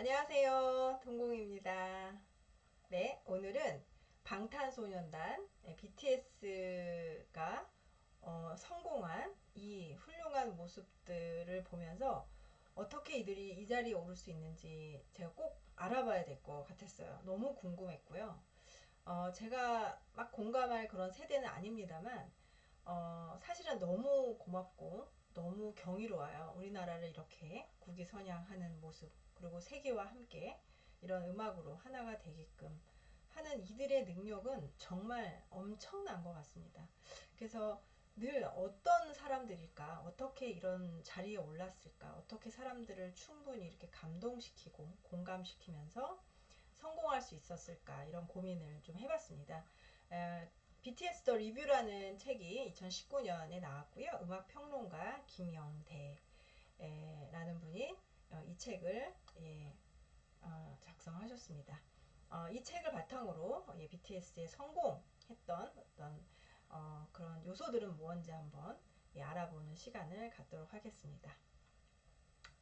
안녕하세요. 동공입니다. 네, 오늘은 방탄소년단 네, BTS가 어, 성공한 이 훌륭한 모습들을 보면서 어떻게 이들이 이 자리에 오를 수 있는지 제가 꼭 알아봐야 될 것 같았어요. 너무 궁금했고요. 어, 제가 막 공감할 그런 세대는 아닙니다만 어, 사실은 너무 고맙고 너무 경이로워요. 우리나라를 이렇게 국위선양하는 모습 그리고 세계와 함께 이런 음악으로 하나가 되게끔 하는 이들의 능력은 정말 엄청난 것 같습니다. 그래서 늘 어떤 사람들일까, 어떻게 이런 자리에 올랐을까, 어떻게 사람들을 충분히 이렇게 감동시키고 공감시키면서 성공할 수 있었을까, 이런 고민을 좀 해봤습니다. 에, BTS 더 리뷰라는 책이 2019년에 나왔고요. 음악 평론가 김영대라는 분이 어, 이 책을 예, 어, 작성하셨습니다. 어, 이 책을 바탕으로 예, BTS의 성공했던 어떤 어, 그런 요소들은 무엇인지 한번 예, 알아보는 시간을 갖도록 하겠습니다.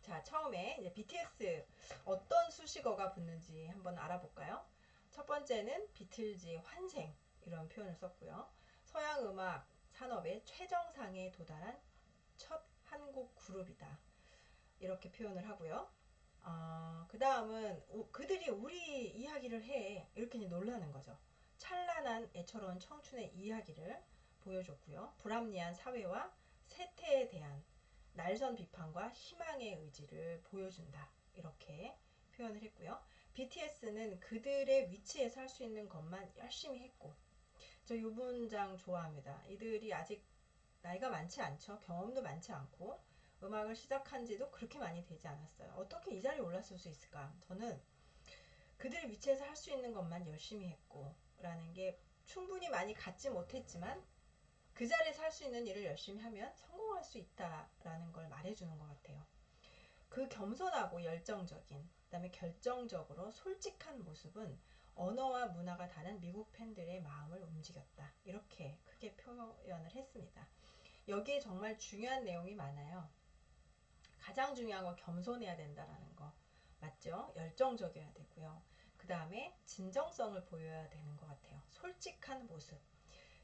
자, 처음에 이제 BTS 어떤 수식어가 붙는지 한번 알아볼까요? 첫 번째는 비틀즈 환생 이런 표현을 썼고요. 서양 음악 산업의 최정상에 도달한 첫 한국 그룹이다. 이렇게 표현을 하고요. 어, 그 다음은 그들이 우리 이야기를 해 이렇게 놀라는 거죠. 찬란한 애처로운 청춘의 이야기를 보여줬고요. 불합리한 사회와 세태에 대한 날선 비판과 희망의 의지를 보여준다. 이렇게 표현을 했고요. BTS는 그들의 위치에 살수 있는 것만 열심히 했고 저 이 문장 좋아합니다. 이들이 아직 나이가 많지 않죠. 경험도 많지 않고 음악을 시작한 지도 그렇게 많이 되지 않았어요. 어떻게 이 자리에 올랐을 수 있을까? 저는 그들의 위치에서 할 수 있는 것만 열심히 했고 라는 게 충분히 많이 갖지 못했지만 그 자리에 살수 있는 일을 열심히 하면 성공할 수 있다라는 걸 말해주는 것 같아요. 그 겸손하고 열정적인, 그 다음에 결정적으로 솔직한 모습은 언어와 문화가 다른 미국 팬들의 마음을 움직였다. 이렇게 크게 표현을 했습니다. 여기에 정말 중요한 내용이 많아요. 가장 중요한 건 겸손해야 된다라는 거 맞죠? 열정적이어야 되고요. 그 다음에 진정성을 보여야 되는 것 같아요. 솔직한 모습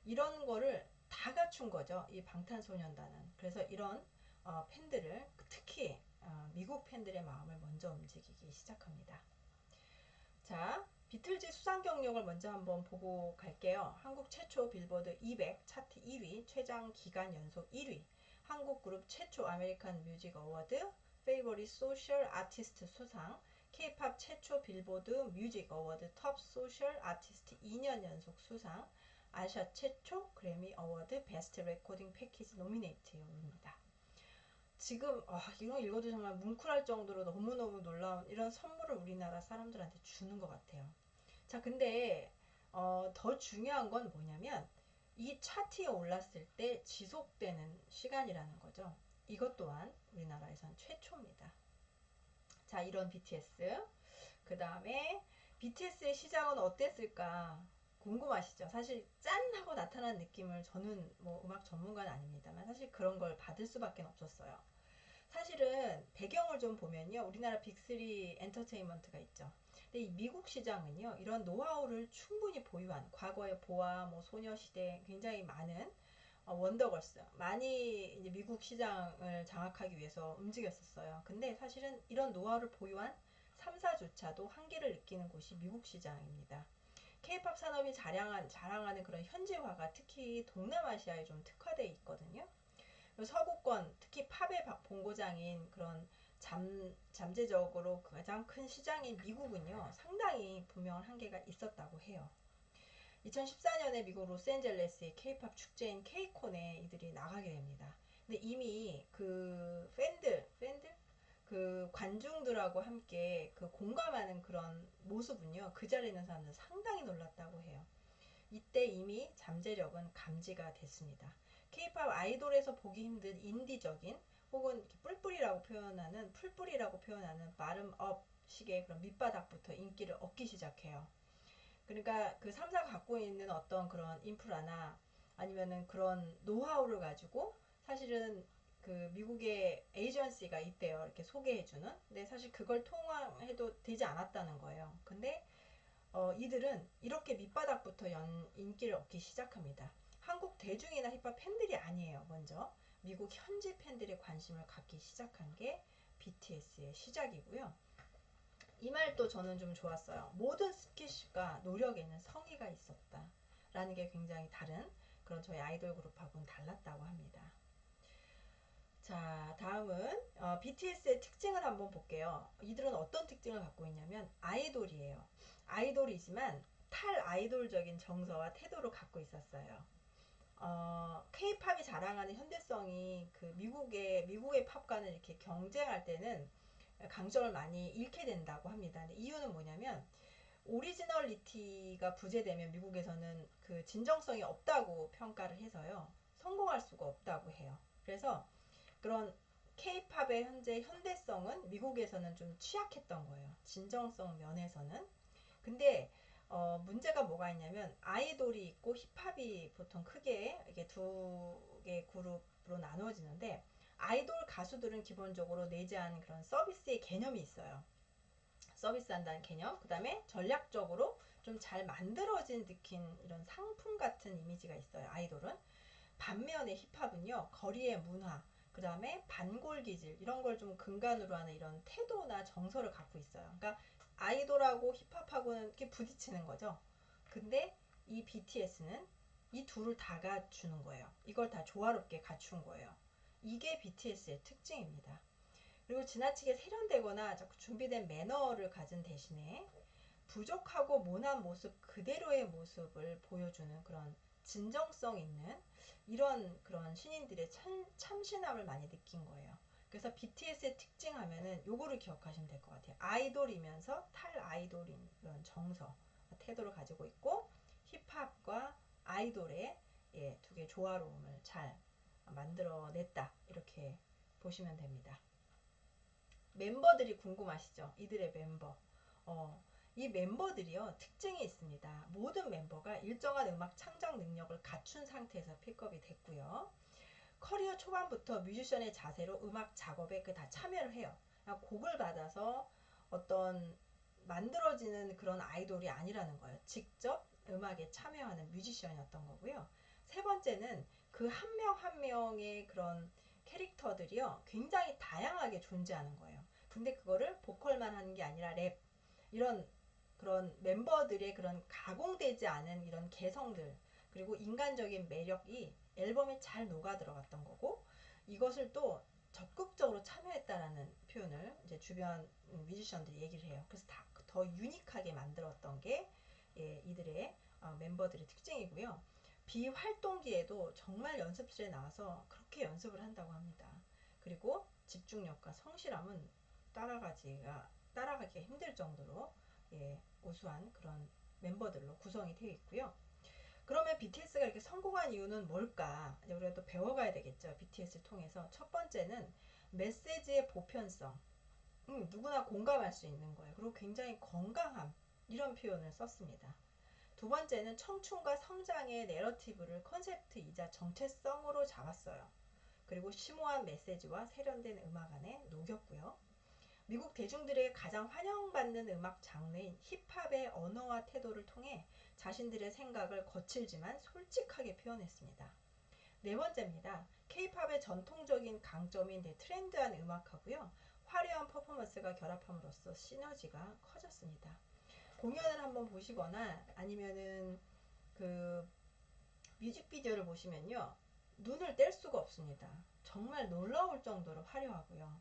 이런 거를 다 갖춘 거죠. 이 방탄소년단은 그래서 이런 어, 팬들을 특히 어, 미국 팬들의 마음을 먼저 움직이기 시작합니다. 자, 비틀즈 수상 경력을 먼저 한번 보고 갈게요. 한국 최초 빌보드 200 차트 2위, 최장 기간 연속 1위, 한국 그룹 최초 아메리칸 뮤직 어워드, 페이버리 소셜 아티스트 수상, K-팝 최초 빌보드 뮤직 어워드 톱 소셜 아티스트 2년 연속 수상, 아시아 최초 그래미 어워드 베스트 레코딩 패키지 노미네이트입니다. 지금 어, 이런 읽어도 정말 뭉클할 정도로 너무너무 놀라운 이런 선물을 우리나라 사람들한테 주는 것 같아요. 자, 근데 어, 더 중요한 건 뭐냐면 이 차트에 올랐을 때 지속되는 시간이라는 거죠. 이것 또한 우리나라에선 최초입니다. 자, 이런 BTS. 그 다음에 BTS의 시작은 어땠을까? 궁금하시죠? 사실 짠! 하고 나타난 느낌을 저는 뭐 음악 전문가는 아닙니다만 사실 그런 걸 받을 수밖에 없었어요. 사실은 배경을 좀 보면요. 우리나라 빅3 엔터테인먼트가 있죠. 근데 이 미국 시장은요. 이런 노하우를 충분히 보유한 과거의 보아, 뭐 소녀시대 굉장히 많은 어, 원더걸스 많이 이제 미국 시장을 장악하기 위해서 움직였었어요. 근데 사실은 이런 노하우를 보유한 3사조차도 한계를 느끼는 곳이 미국 시장입니다. 케이팝 산업이 자랑한, 자랑하는 그런 현지화가 특히 동남아시아에 좀 특화되어 있거든요. 서구권, 특히 팝의 본고장인 그런 잠, 잠재적으로 가장 큰 시장인 미국은요, 상당히 분명한 한계가 있었다고 해요. 2014년에 미국 로스앤젤레스의 케이팝 축제인 케이콘에 이들이 나가게 됩니다. 근데 이미 그 팬들, 팬들? 그 관중들하고 함께 그 공감하는 그런 모습은요, 그 자리에 있는 사람들 상당히 놀랐다고 해요. 이때 이미 잠재력은 감지가 됐습니다. 케이팝 아이돌에서 보기 힘든 인디적인 혹은 뿔뿔이라고 표현하는 풀뿔이라고 표현하는 마름 업 식의 그런 밑바닥부터 인기를 얻기 시작해요. 그러니까 그 3사가 갖고 있는 어떤 그런 인프라나 아니면은 그런 노하우를 가지고 사실은 그 미국의 에이전시가 있대요. 이렇게 소개해주는. 근데 사실 그걸 통화해도 되지 않았다는 거예요. 근데 어, 이들은 이렇게 밑바닥부터 연, 인기를 얻기 시작합니다. 한국 대중이나 힙합 팬들이 아니에요. 먼저 미국 현지 팬들의 관심을 갖기 시작한 게 BTS의 시작이고요. 이 말도 저는 좀 좋았어요. 모든 스키십과 노력에는 성의가 있었다. 라는 게 굉장히 다른 그런 저희 아이돌 그룹하고는 달랐다고 합니다. 자, 다음은 어, BTS의 특징을 한번 볼게요. 이들은 어떤 특징을 갖고 있냐면 아이돌이에요. 아이돌이지만 탈 아이돌적인 정서와 태도를 갖고 있었어요. 어, K-팝이 자랑하는 현대성이 그 미국의 미국의 팝과는 이렇게 경쟁할 때는 강점을 많이 잃게 된다고 합니다. 이유는 뭐냐면 오리지널리티가 부재되면 미국에서는 그 진정성이 없다고 평가를 해서요. 성공할 수가 없다고 해요. 그래서 그런 케이팝의 현재 현대성은 미국에서는 좀 취약했던 거예요. 진정성 면에서는. 근데 어, 문제가 뭐가 있냐면 아이돌이 있고 힙합이 보통 크게 이게 두 개 그룹으로 나누어지는데 아이돌 가수들은 기본적으로 내재한 그런 서비스의 개념이 있어요. 서비스한다는 개념. 그 다음에 전략적으로 좀 잘 만들어진 느낌 이런 상품 같은 이미지가 있어요. 아이돌은. 반면에 힙합은요. 거리의 문화, 그 다음에 반골 기질 이런 걸 좀 근간으로 하는 이런 태도나 정서를 갖고 있어요. 그러니까 아이돌하고 힙합하고는 이렇게 부딪히는 거죠. 근데 이 BTS는 이 둘을 다 갖추는 거예요. 이걸 다 조화롭게 갖춘 거예요. 이게 BTS의 특징입니다. 그리고 지나치게 세련되거나 자꾸 준비된 매너를 가진 대신에 부족하고 모난 모습 그대로의 모습을 보여주는 그런 진정성 있는 이런 그런 신인들의 참, 참신함을 많이 느낀 거예요. 그래서 BTS의 특징 하면은 요거를 기억하시면 될 것 같아요. 아이돌이면서 탈 아이돌인 이런 정서, 태도를 가지고 있고 힙합과 아이돌의 예, 두개 조화로움을 잘 만들어냈다. 이렇게 보시면 됩니다. 멤버들이 궁금하시죠? 이들의 멤버. 어, 이 멤버들이요 특징이 있습니다. 모든 멤버가 일정한 음악 창작 능력을 갖춘 상태에서 픽업이 됐고요. 커리어 초반부터 뮤지션의 자세로 음악 작업에 그 다 참여를 해요. 곡을 받아서 어떤 만들어지는 그런 아이돌이 아니라는 거예요. 직접 음악에 참여하는 뮤지션이었던 거고요. 세 번째는 그 한 명 한 명의 그런 캐릭터들이요. 굉장히 다양하게 존재하는 거예요. 근데 그거를 보컬만 하는 게 아니라 랩, 이런 그런 멤버들의 그런 가공되지 않은 이런 개성들 그리고 인간적인 매력이 앨범에 잘 녹아 들어갔던 거고 이것을 또 적극적으로 참여했다라는 표현을 이제 주변 뮤지션들이 얘기를 해요. 그래서 다 더 유니크하게 만들었던 게 예, 이들의 어, 멤버들의 특징이고요. 비활동기에도 정말 연습실에 나와서 그렇게 연습을 한다고 합니다. 그리고 집중력과 성실함은 따라가기가 따라가기가 힘들 정도로 예, 우수한 그런 멤버들로 구성이 되어 있고요. 그러면 BTS가 이렇게 성공한 이유는 뭘까? 우리가 또 배워가야 되겠죠. BTS를 통해서 첫 번째는 메시지의 보편성. 음, 누구나 공감할 수 있는 거예요. 그리고 굉장히 건강함 이런 표현을 썼습니다. 두 번째는 청춘과 성장의 내러티브를 컨셉트이자 정체성으로 잡았어요. 그리고 심오한 메시지와 세련된 음악 안에 녹였고요. 미국 대중들에게 가장 환영받는 음악 장르인 힙합의 언어와 태도를 통해 자신들의 생각을 거칠지만 솔직하게 표현했습니다. 네 번째입니다. 케이팝의 전통적인 강점인 네, 트렌드한 음악하고요. 화려한 퍼포먼스가 결합함으로써 시너지가 커졌습니다. 공연을 한번 보시거나 아니면은 그 뮤직비디오를 보시면요. 눈을 뗄 수가 없습니다. 정말 놀라울 정도로 화려하고요.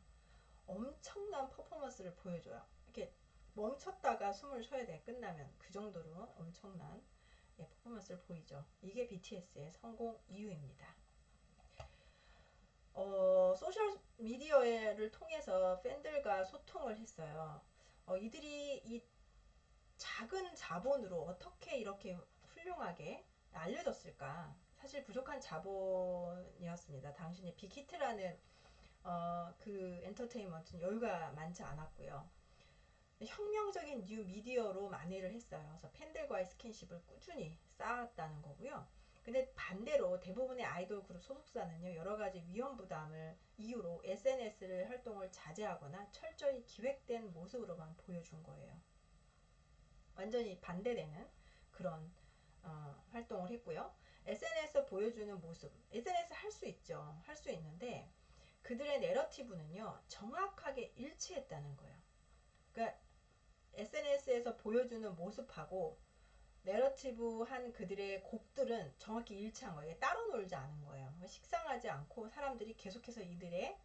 엄청난 퍼포먼스를 보여줘요. 이렇게 멈췄다가 숨을 쉬어야 돼. 끝나면 그 정도로 엄청난 예, 퍼포먼스를 보이죠. 이게 BTS의 성공 이유입니다. 어, 소셜 미디어를 통해서 팬들과 소통을 했어요. 어, 이들이 이 작은 자본으로 어떻게 이렇게 훌륭하게 알려졌을까? 사실 부족한 자본이었습니다. 당신이 빅히트라는 어, 그 엔터테인먼트는 여유가 많지 않았고요. 혁명적인 뉴 미디어로 만회를 했어요. 그래서 팬들과의 스킨십을 꾸준히 쌓았다는 거고요. 근데 반대로 대부분의 아이돌 그룹 소속사는요 여러 가지 위험 부담을 이유로 SNS를 활동을 자제하거나 철저히 기획된 모습으로만 보여준 거예요. 완전히 반대되는 그런 어, 활동을 했고요. SNS 보여주는 모습, SNS 할 수 있죠. 할 수 있는데 그들의 내러티브는요 정확하게 일치했다는 거예요. 그러니까 SNS에서 보여주는 모습하고 내러티브한 그들의 곡들은 정확히 일치한 거예요. 따로 놀지 않은 거예요. 식상하지 않고 사람들이 계속해서 이들의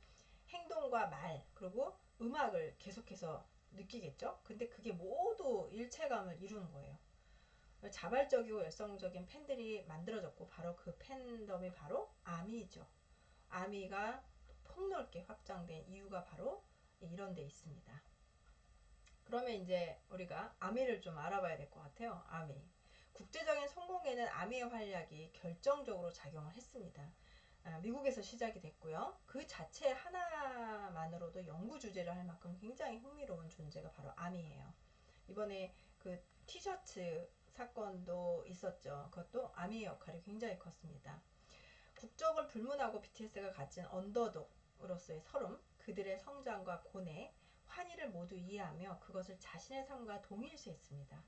행동과 말 그리고 음악을 계속해서 느끼겠죠. 근데 그게 모두 일체감을 이루는 거예요. 자발적이고 열성적인 팬들이 만들어졌고 바로 그 팬덤이 바로 아미죠. 아미가 폭넓게 확장된 이유가 바로 이런 데 있습니다. 그러면 이제 우리가 아미를 좀 알아봐야 될 것 같아요. 아미. 국제적인 성공에는 아미의 활약이 결정적으로 작용을 했습니다. 아, 미국에서 시작이 됐고요. 그 자체 하나만으로도 연구 주제를 할 만큼 굉장히 흥미로운 존재가 바로 아미예요. 이번에 그 티셔츠 사건도 있었죠. 그것도 아미의 역할이 굉장히 컸습니다. 국적을 불문하고 BTS가 가진 언더독으로서의 서름, 그들의 성장과 고뇌, 환희를 모두 이해하며 그것을 자신의 삶과 동일시했습니다.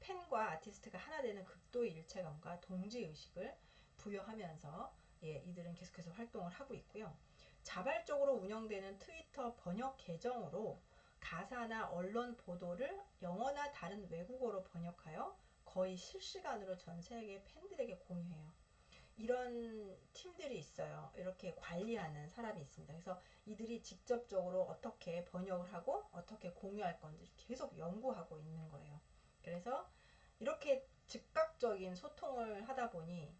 팬과 아티스트가 하나 되는 극도의 일체감과 동지의식을 부여하면서 예, 이들은 계속해서 활동을 하고 있고요. 자발적으로 운영되는 트위터 번역 계정으로 가사나 언론 보도를 영어나 다른 외국어로 번역하여 거의 실시간으로 전 세계 팬들에게 공유해요. 이런 팀들이 있어요. 이렇게 관리하는 사람이 있습니다. 그래서 이들이 직접적으로 어떻게 번역을 하고 어떻게 공유할 건지 계속 연구하고 있는 거예요. 그래서 이렇게 즉각적인 소통을 하다 보니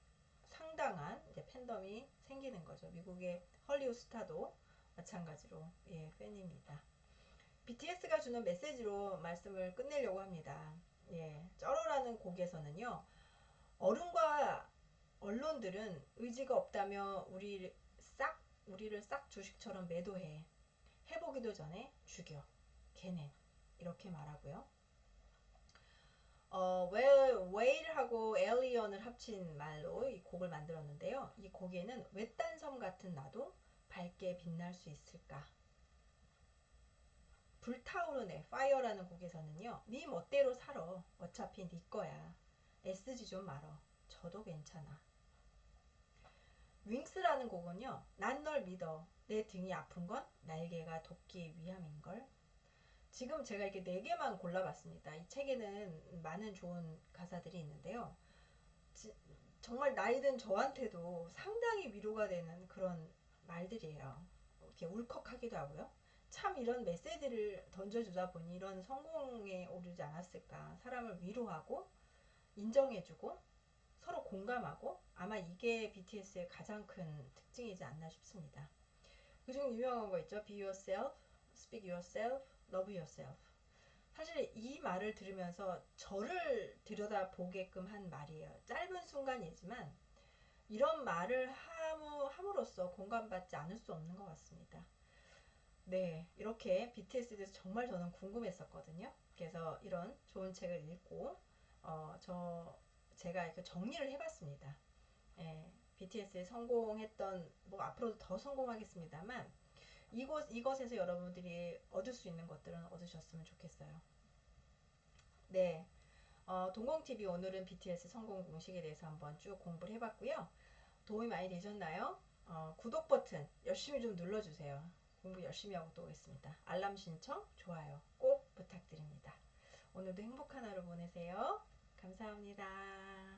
상당한 이제 팬덤이 생기는 거죠. 미국의 헐리우드 스타도 마찬가지로 예, 팬입니다. BTS가 주는 메시지로 말씀을 끝내려고 합니다. 예, 쩔어라는 곡에서는요. 어른과 언론들은 의지가 없다며 우리 싹 우리를 싹 주식처럼 매도해. 해보기도 전에 죽여. 걔네. 이렇게 말하고요. 어, 웨일하고 에리언을 합친 말로 이 곡을 만들었는데요. 이 곡에는 외딴 섬 같은 나도 밝게 빛날 수 있을까? 불타오르네 파이어라는 곡에서는요. 네 멋대로 살아. 어차피 네 거야. 애쓰지 좀 말어. 저도 괜찮아. 윙스라는 곡은요. 난 널 믿어. 내 등이 아픈 건 날개가 돋기 위함인걸. 지금 제가 이렇게 네 개만 골라봤습니다. 이 책에는 많은 좋은 가사들이 있는데요. 지, 정말 나이든 저한테도 상당히 위로가 되는 그런 말들이에요. 이렇게 울컥하기도 하고요. 참 이런 메시지를 던져주다 보니 이런 성공에 오르지 않았을까. 사람을 위로하고 인정해주고 서로 공감하고 아마 이게 BTS의 가장 큰 특징이지 않나 싶습니다. 그중 유명한 거 있죠. Be yourself, speak yourself, love yourself. 사실 이 말을 들으면서 저를 들여다 보게끔 한 말이에요. 짧은 순간이지만 이런 말을 함, 함으로써 공감받지 않을 수 없는 것 같습니다. 네, 이렇게 BTS에 대해서 정말 저는 궁금했었거든요. 그래서 이런 좋은 책을 읽고 어, 저 제가 이렇게 정리를 해봤습니다. 예, BTS에 성공했던 뭐 앞으로도 더 성공하겠습니다만 이곳 이것에서 여러분들이 얻을 수 있는 것들은 얻으셨으면 좋겠어요. 네, 어, 동공TV 오늘은 BTS 성공 공식에 대해서 한번 쭉 공부를 해봤고요. 도움이 많이 되셨나요? 어, 구독 버튼 열심히 좀 눌러주세요. 공부 열심히 하고 또 오겠습니다. 알람 신청, 좋아요 꼭 부탁드립니다. 오늘도 행복한 하루 보내세요. 감사합니다.